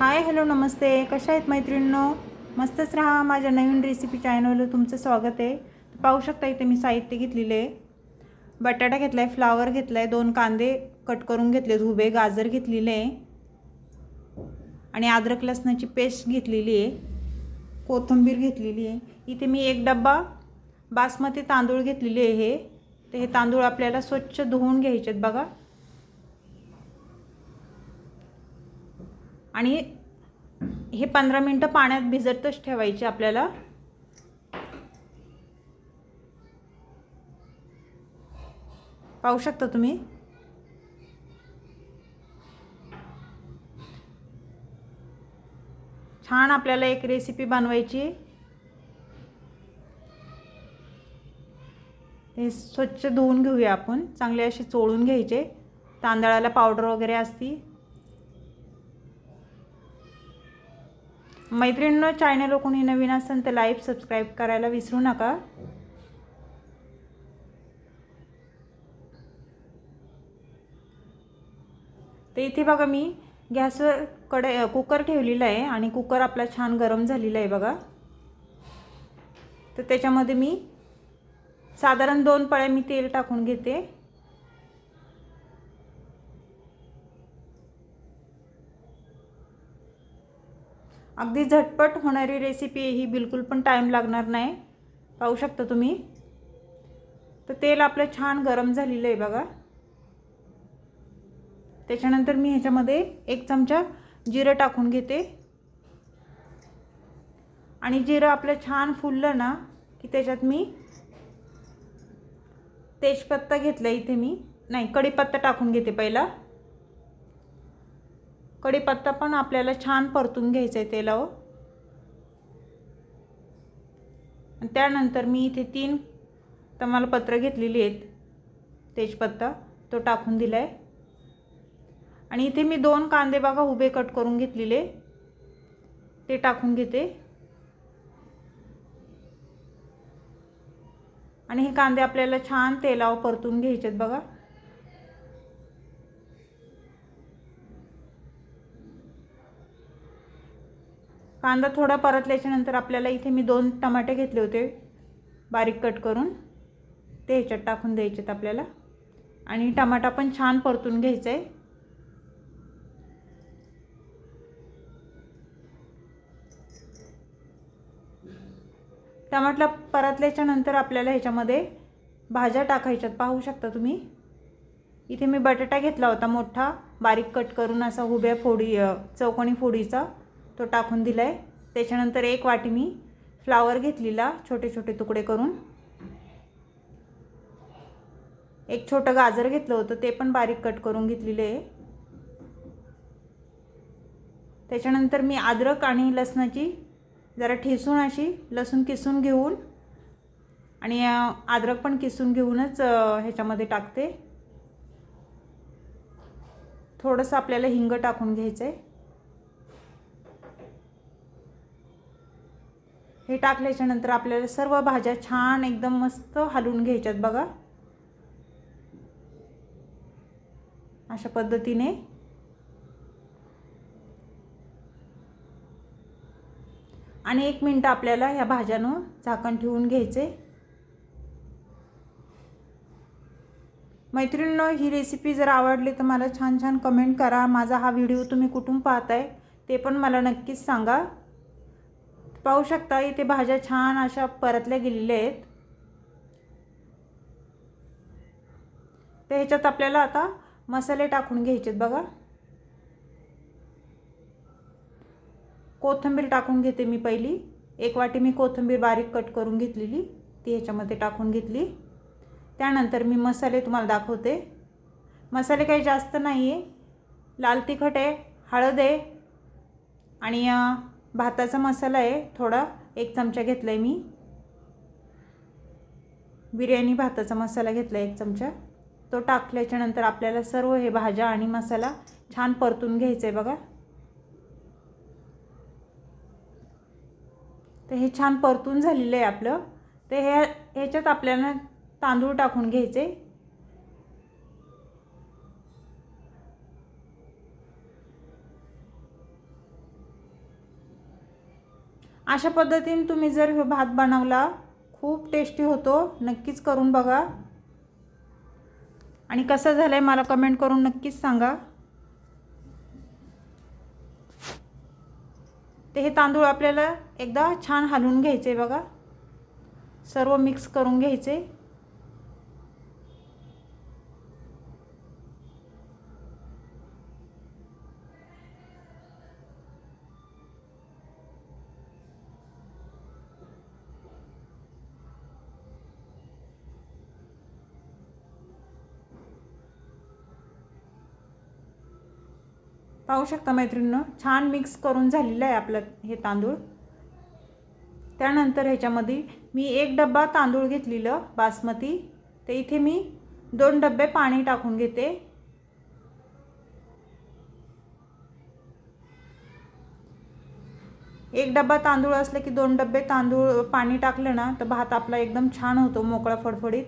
Hi hello नमस्ते. कशा आहेत मैत्रिणींनो? मस्तच राहा. माझ्या नवीन रेसिपी चॅनलवर तुमचं स्वागत आहे. पाहू शकता इथे मी साहित्य घेतलेले आहे. बटाटा घेतला आहे फ्लावर घेतला आहे दोन कांदे कट करून घेतले धुबे गाजर घेतलेले आहे. आणि अद्रक लसणाची पेस्ट घेतलेली आहे. कोथिंबीर घेतलेली आहे. इथे मी एक डब्बा बासमती तांदूळ घेतलेले आहे. हे ते हे तांदूळ आपल्याला स्वच्छ धुवून घ्यायचे आहेत बघा. आणि हे पंधरा मिनटं पाण्यात भिजतच ठेवायचे आपल्याला. पाहू शकता तुम्ही? छान आपल्याला एक रेसिपी बनवायची. हे स्वच्छ धुवून घेऊया आपण. चांगले असे चोळून घ्यायचे. तांदळाला पावडर वगैरे असती. मैत्रिणींनो चॅनल कोणी नवीन असेल तर लाईव्ह सबस्क्राईब करायला विसरू नका. तर इथे बघा मी गॅसवर कडे कुकर ठेवलेला आहे आणि कुकर आपला छान गरम झालेला आहे बघा. तर त्याच्यामध्ये मी साधारण दोन पळ्या मी तेल टाकून घेते. अगदी झटपट होणारी रेसिपी ही बिलकुल पण टाईम लागणार नाही. पाहू शकता तुम्ही. तर तेल आपलं छान गरम झालेलं आहे बघा. त्याच्यानंतर मी ह्याच्यामध्ये एक चमचा जिरं टाकून घेते. आणि जिरं आपलं छान फुललं ना की त्याच्यात मी तेजपत्ता घेतला इथे मी. नाही कढीपत्ता टाकून घेते पहिला. कढीपत्ता पण आपल्याला छान परतून घ्यायचा आहे तेलावर. आणि त्यानंतर मी इथे तीन तमालपत्र घेतलेली आहेत. तेजपत्ता तो टाकून दिला आहे आणि इथे मी दोन कांदे बघा उभे कट करून घेतलेले ते टाकून घेते. आणि हे कांदे आपल्याला छान तेलावर परतून घ्यायचे आहेत बघा. कांदा थोडा परतल्याच्यानंतर आपल्याला इथे मी दोन टमाटे घेतले होते बारीक कट करून. ते ह्याच्यात टाकून द्यायचेत आपल्याला. आणि टमाटा पण छान परतून घ्यायचा आहे टमाटला परतल्याच्या नंतर आपल्याला ह्याच्यामध्ये भाज्या टाकायच्यात पाहू शकता तुम्ही. इथे मी बटाटा घेतला होता मोठा बारीक कट करून असा उभ्या फोडी चौकोनी फोडीचा. तो टाकून दिला आहे त्याच्यानंतर एक वाटी मी फ्लावर घेतलेला छोटे छोटे तुकडे करून. एक छोटं गाजर घेतलं होतं ते पण बारीक कट करून घेतलेले आहे. त्याच्यानंतर मी अद्रक आणि लसणाची जरा ठेसून अशी लसूण किसून घेऊन आणि अद्रक पण किसून घेऊनच ह्याच्यामध्ये टाकते. थोडंसं आपल्याला हिंग टाकून घ्यायचं आहे हे टाकल्याच्या नंतर आपल्याला सर्व भाज्या छान एकदम मस्त हलवून घ्यायच्यात बघा. अशा पद्धतीने. आणि एक मिनटं आपल्याला ह्या भाज्यानं झाकण ठेवून घ्यायचे. मैत्रिणींनो ही रेसिपी जर आवडली तर मला छान छान कमेंट करा. माझा हा व्हिडिओ तुम्ही कुठून पाहताय ते पण मला नक्कीच सांगा. पाहू शकता इथे भाज्या छान अशा परतल्या गेलेल्या आहेत. तर ह्याच्यात आपल्याला आता मसाले टाकून घ्यायचेत बघा. कोथिंबीर टाकून घेते मी पहिली. एक वाटी मी कोथिंबीर बारीक कट करून घेतलेली ती ह्याच्यामध्ये टाकून घेतली. त्यानंतर मी मसाले तुम्हाला दाखवते. मसाले काही जास्त नाही आहे लाल तिखट आहे हळद आहे आणि भाताचा मसाला आहे थोडा एक चमचा घेतला आहे मी. बिर्याणी भाताचा मसाला घेतला आहे एक चमचा. तो टाकल्याच्यानंतर आपल्याला सर्व हे भाज्या आणि मसाला छान परतून घ्यायचं आहे बघा. तर हे छान परतून झालेलं आहे आपलं. तर हे ह्याच्यात आपल्याला तांदूळ टाकून घ्यायचे अशा पद्धतीने तुम्ही जर हे भात बनवला खूप टेस्टी होतो. नक्कीच करून बघा. आणि कसं झालं आहे मला कमेंट करून नक्कीच सांगा. ते हे तांदूळ आपल्याला एकदा छान हलवून घ्यायचे बघा. सर्व मिक्स करून घ्यायचे. पाहू शकता मैत्रिणीनं छान मिक्स करून झालेलं आहे आपलं हे तांदूळ. त्यानंतर ह्याच्यामध्ये मी एक डब्बा तांदूळ घेतलेलं बासमती. तर इथे मी दोन डब्बे पाणी टाकून घेते. एक डब्बा तांदूळ असलं की दोन डब्बे तांदूळ पाणी टाकलं ना तर भात आपला एकदम छान होतो मोकळा फडफडीत.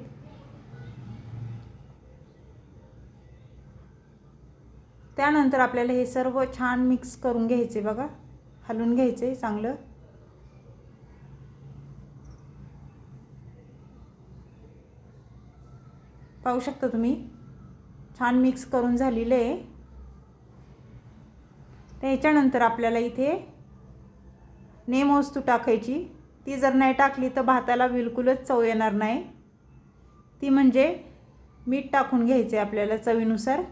त्यानंतर आपल्याला हे सर्व छान मिक्स करून घ्यायचे बघा. हलवून घ्यायचे चांगलं. पाहू शकता तुम्ही? छान मिक्स करून झालेलं आहे. त्याच्यानंतर आपल्याला इथे नेम वस्तू टाकायची. ती जर नाही टाकली तर भाताला बिलकुलच चव येणार नाही. ती म्हणजे मीठ टाकून घ्यायचे आपल्याला चवीनुसार.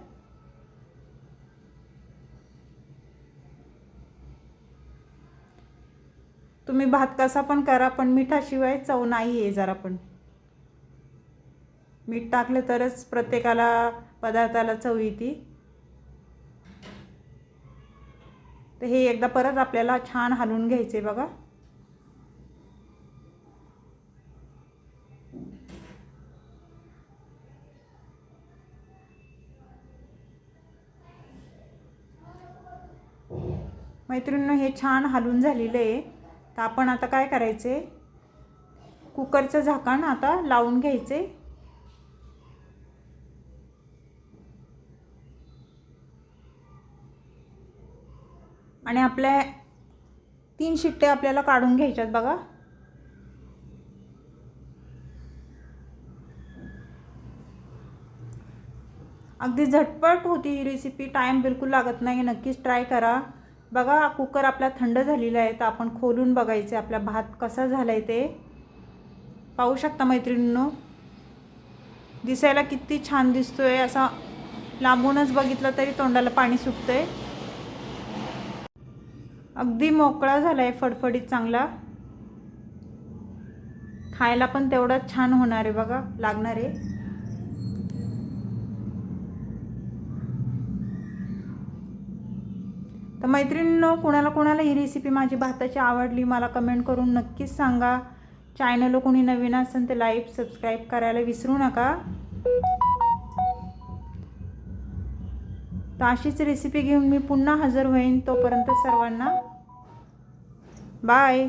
तुम्ही भात कसा पण करा पण मिठाशिवाय चव नाही आहे जरा पण. मीठ टाकलं तरच प्रत्येकाला पदार्थाला चव येते. तर हे एकदा परत आपल्याला छान हलवून घ्यायचे बघा. मैत्रिणीनं हे छान हलून झालेलं आहे. तर आपण आता काय करायचे? कुकरचं झाकण आता लावून घ्यायचे. आणि आपल्या तीन शिट्टे आपल्याला काढून घ्यायच्यात बघा. अगदी झटपट होती ही रेसिपी टाईम बिलकुल लागत नाही. नक्कीच ट्राय करा. बघा कुकर आपला थंड झालेला आहे तर आपण खोलून बघायचं आपला भात कसा झाला आहे ते. पाहू शकता मैत्रिणींनो? दिसायला किती छान दिसतो आहे असा लांबूनच बघितलं तरी तोंडाला पाणी सुटतंय. अगदी मोकळा झाला आहे फडफडीत चांगला. खायला पण तेवढाच छान होणार आहे बघा लागणार आहे. तर मैत्रिणींनो कोणाला कोणाला ही रेसिपी माझी भाताची आवडली मला कमेंट करून नक्कीच सांगा. चॅनल कोणी नवीन असेल तर लाईक सबस्क्राईब करायला विसरू नका. तर अशीच रेसिपी घेऊन मी पुन्हा हजर होईन तोपर्यंत सर्वांना. बाय